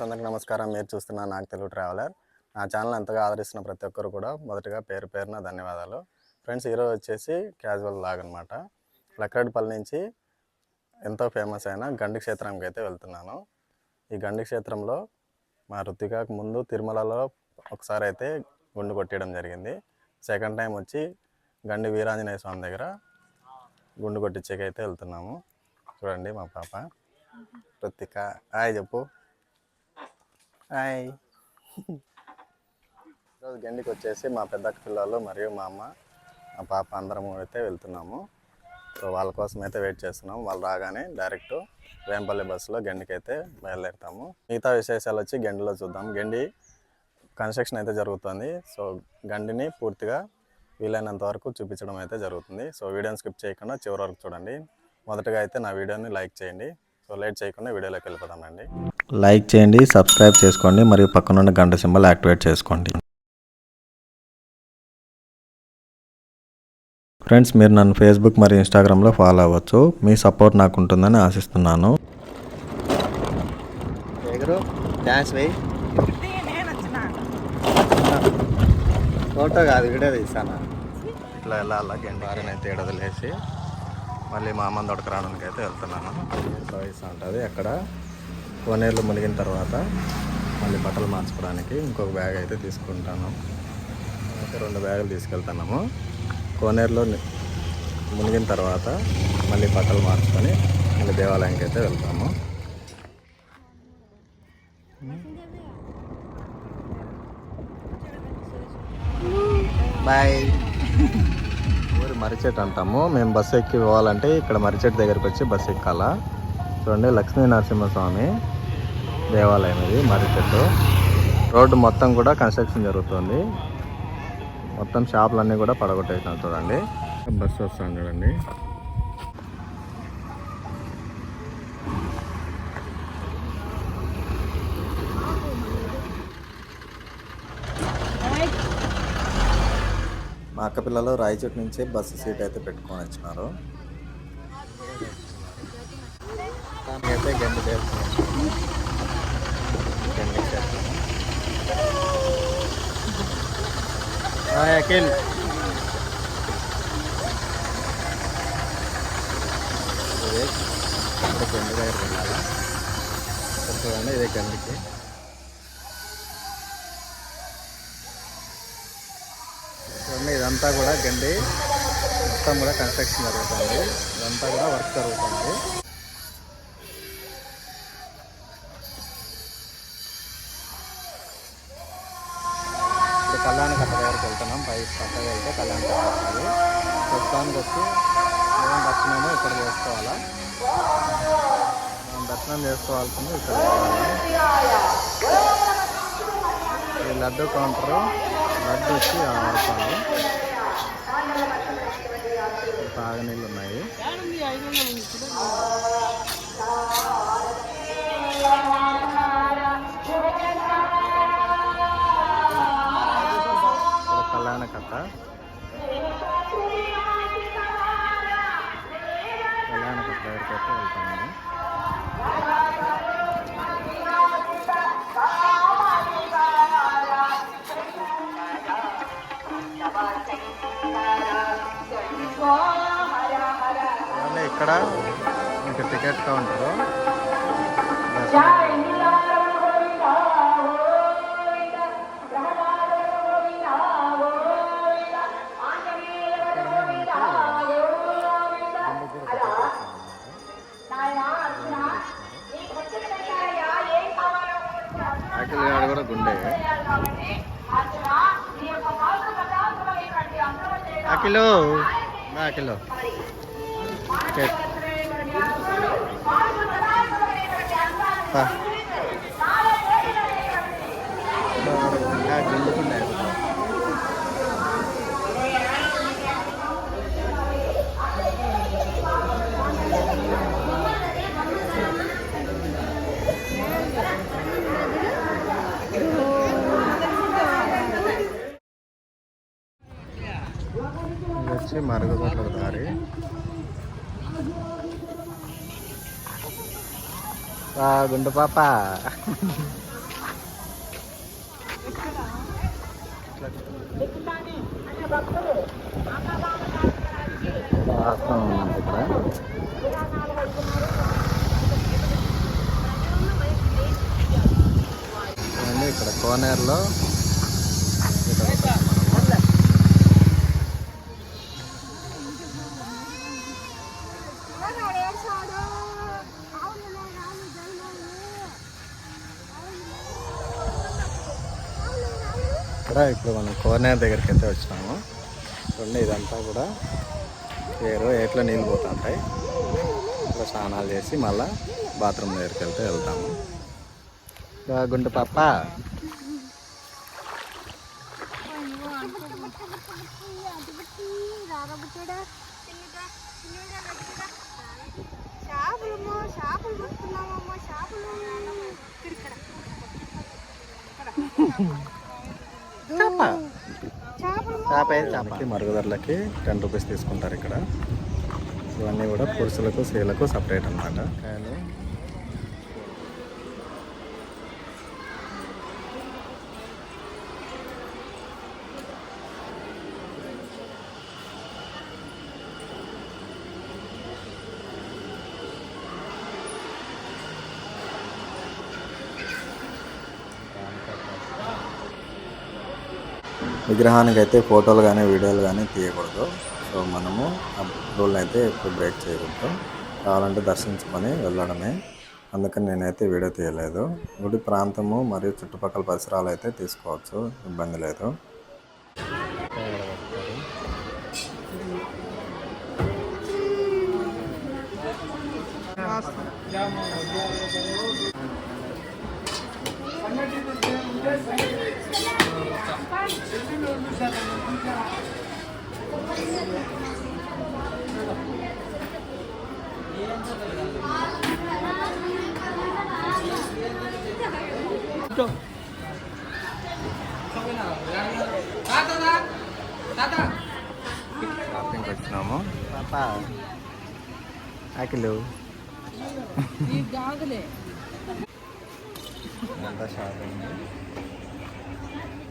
Friends అందరికీ నమస్కారం. మీరు చూస్తున్న నాకు తెలుగు ట్రావెలర్. నా ఛానల్ ఎంతగా ఆదరిస్తున్న ప్రతి ఒక్కరు కూడా మొదటగా పేరు పేరున ధన్యవాదాలు. ఫ్రెండ్స్ ఈరోజు వచ్చేసి క్యాజువల్ లాగ్ అనమాట లక్కడిపల్లి నుంచి ఎంతో ఫేమస్ అయిన గండి క్షేత్రంకి అయితే వెళ్తున్నాను. ఈ గండి క్షేత్రంలో మా రుతికాకు ముందు తిరుమలలో ఒకసారి అయితే గుండు కొట్టేయడం జరిగింది. సెకండ్ టైం వచ్చి గండి వీరాంజనేయ స్వామి దగ్గర గుండు కొట్టించేకైతే వెళ్తున్నాము. చూడండి మా పాప. రుతిక హాయ్ చెప్పు. హాయ్. ఈరోజు గండికి వచ్చేసి మా పెద్ద పిల్లలు మరియు మా అమ్మ మా పాప అందరము అయితే వెళ్తున్నాము. సో వాళ్ళ కోసం అయితే వెయిట్ చేస్తున్నాం. వాళ్ళు రాగానే డైరెక్ట్ వేంపల్లి బస్సులో గండికి అయితే బయలుదేరుతాము. మిగతా విశేషాలు వచ్చి గండిలో చూద్దాం. గండి కన్స్ట్రక్షన్ అయితే జరుగుతుంది. సో గండిని పూర్తిగా వీలైనంత వరకు చూపించడం అయితే జరుగుతుంది. సో వీడియోని స్కిప్ చేయకుండా చివరి వరకు చూడండి. మొదటగా అయితే నా వీడియోని లైక్ చేయండి. సో లేట్ చేయకుండా వీడియోలోకి వెళ్ళిపోదామండి. లైక్ చేయండి సబ్స్క్రైబ్ చేసుకోండి మరియు పక్కనున్న గంట సింబల్ యాక్టివేట్ చేసుకోండి. ఫ్రెండ్స్ మీరు నన్ను ఫేస్బుక్ మరియు ఇన్స్టాగ్రామ్లో ఫాలో అవ్వచ్చు. మీ సపోర్ట్ నాకు ఉంటుందని ఆశిస్తున్నాను ఫోటో కాదు వీడియో తీసాను ఇట్లా వెళ్ళాలా గంట వారిని అయితే ఎడదలేసి మళ్ళీ మా అమ్మ దొడక రావడానికి అయితే వెళ్తున్నాను. వయసు ఉంటుంది అక్కడ కోనేరులో మునిగిన తర్వాత మళ్ళీ బట్టలు మార్చుకోవడానికి ఇంకొక బ్యాగ్ అయితే తీసుకుంటాను. అయితే రెండు బ్యాగులు తీసుకెళ్తున్నాము. కోనేరులో మునిగిన తర్వాత మళ్ళీ బట్టలు మార్చుకొని మళ్ళీ దేవాలయానికి అయితే వెళ్తాము. బాయ్. ఊరి అంటాము మేము బస్సు ఎక్కి పోవాలంటే ఇక్కడ మరిచెట్టు దగ్గరికి వచ్చి బస్సు ఎక్కాల? చూడండి లక్ష్మీ నరసింహస్వామి దేవాలయం ఇది మరిచెట్టు రోడ్డు మొత్తం కూడా కన్స్ట్రక్షన్ జరుగుతుంది. మొత్తం షాపులన్నీ కూడా పడగొట్టేసాం చూడండి. బస్సు వస్తాను చూడండి. మా అక్క పిల్లలు రాయచోటి నుంచి బస్సు సీట్ అయితే పెట్టుకొని వచ్చినారు. అయితే గండి చేస్తున్నాం. గండి చేస్తున్నాం అఖిల్. ఇదే. గండి దగ్గరికి వెళ్ళాలా? ఇక్కడ ఇదే గండికి చూడండి ఇదంతా కూడా గండి మొత్తం కూడా కన్స్ట్రక్షన్ జరుగుతుంది. ఇదంతా కూడా వర్క్ జరుగుతుంది. ఇప్పుడు కళ్యాణ కట్ట దగ్గరికి వెళ్తున్నాం. పై కట్ట వెళ్తే కళ్యాణ కట్ట వస్తుంది. ప్రస్తుతానికి వచ్చి మనం దర్శనము ఇక్కడ చేసుకోవాలా? మనం దర్శనం చేసుకోవాల్సింది ఇక్కడ. ఈ లడ్డు కౌంటరు లడ్డు వచ్చి ఆడుతుంది తాగనీళ్ళు ఉన్నాయి కళ్యాణ కథ కళ్యాణ కథ దగ్గరికి అయితే వెళ్తాము. ఇక్కడ? మీకు ticket counter Hello. Ba. Okay. Pa. మరుగుదొడ్ల దారి గుండు పాప ఇక్కడ కోనేరులో ఇక్కడ ఇప్పుడు మనం కోనేరు దగ్గరికి అయితే వచ్చినాము. చూడండి ఇదంతా కూడా ఏరు ఏట్లో నీళ్ళు పోతుంటాయి. ఇక్కడ స్నానాలు చేసి మళ్ళా బాత్రూమ్ దగ్గరికి వెళ్తే వెళ్తాము. గుండు పాప. షాపులు ఇక్కడ చేపలు చేపకి మరుగుదొరలకి టెన్ రూపీస్ తీసుకుంటారు ఇక్కడ. ఇవన్నీ కూడా పురుషులకు స్త్రీలకు సపరేట్ అన్నమాట. విగ్రహానికి అయితే ఫోటోలు కానీ వీడియోలు కానీ తీయకూడదు. సో మనము ఆ రూల్ని అయితే ఎప్పుడు బ్రేక్ చేయకూడదు కావాలంటే దర్శించుకొని వెళ్ళడమే. అందుకని నేనైతే వీడియో తీయలేదు. గుడి ప్రాంతము మరియు చుట్టుపక్కల పరిసరాలు అయితే తీసుకోవచ్చు. ఇబ్బంది లేదు. షాపింగ్కి వచ్చినాము పాప ఆకిలు ఎంత షాపింగ్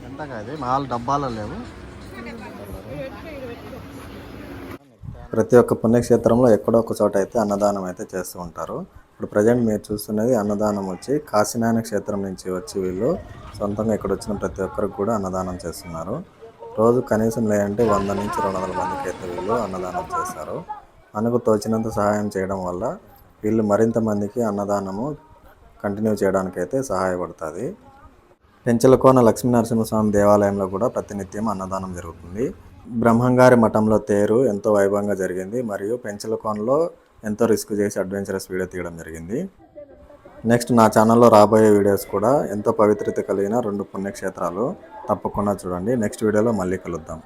ఎంత కాదు మాల డబ్బాలో లేవు. ప్రతి ఒక్క పుణ్యక్షేత్రంలో ఎక్కడో ఒక చోట అయితే అన్నదానం అయితే చేస్తూ ఉంటారు. ఇప్పుడు ప్రజెంట్ మీరు చూస్తున్నది అన్నదానం వచ్చి కాశీనాయన క్షేత్రం నుంచి వచ్చి వీళ్ళు సొంతంగా ఇక్కడ వచ్చిన ప్రతి ఒక్కరికి కూడా అన్నదానం చేస్తున్నారు. రోజు కనీసం లేదంటే వంద నుంచి రెండు వందల మందికి అయితే వీళ్ళు అన్నదానం చేస్తారు. మనకు తోచినంత సహాయం చేయడం వల్ల వీళ్ళు మరింత మందికి అన్నదానము కంటిన్యూ చేయడానికి అయితే సహాయపడుతుంది. పెంచలకోన లక్ష్మీనరసింహస్వామి దేవాలయంలో కూడా ప్రతినిత్యం అన్నదానం జరుగుతుంది. బ్రహ్మంగారి మఠంలో తేరు ఎంతో వైభవంగా జరిగింది. మరియు పెంచలకోనలో ఎంతో రిస్క్ చేసి అడ్వెంచరస్ వీడియో తీయడం జరిగింది. నెక్స్ట్ నా ఛానల్లో రాబోయే వీడియోస్ కూడా ఎంతో పవిత్రత కలిగిన రెండు పుణ్యక్షేత్రాలు. తప్పకుండా చూడండి. నెక్స్ట్ వీడియోలో మళ్ళీ కలుద్దాం.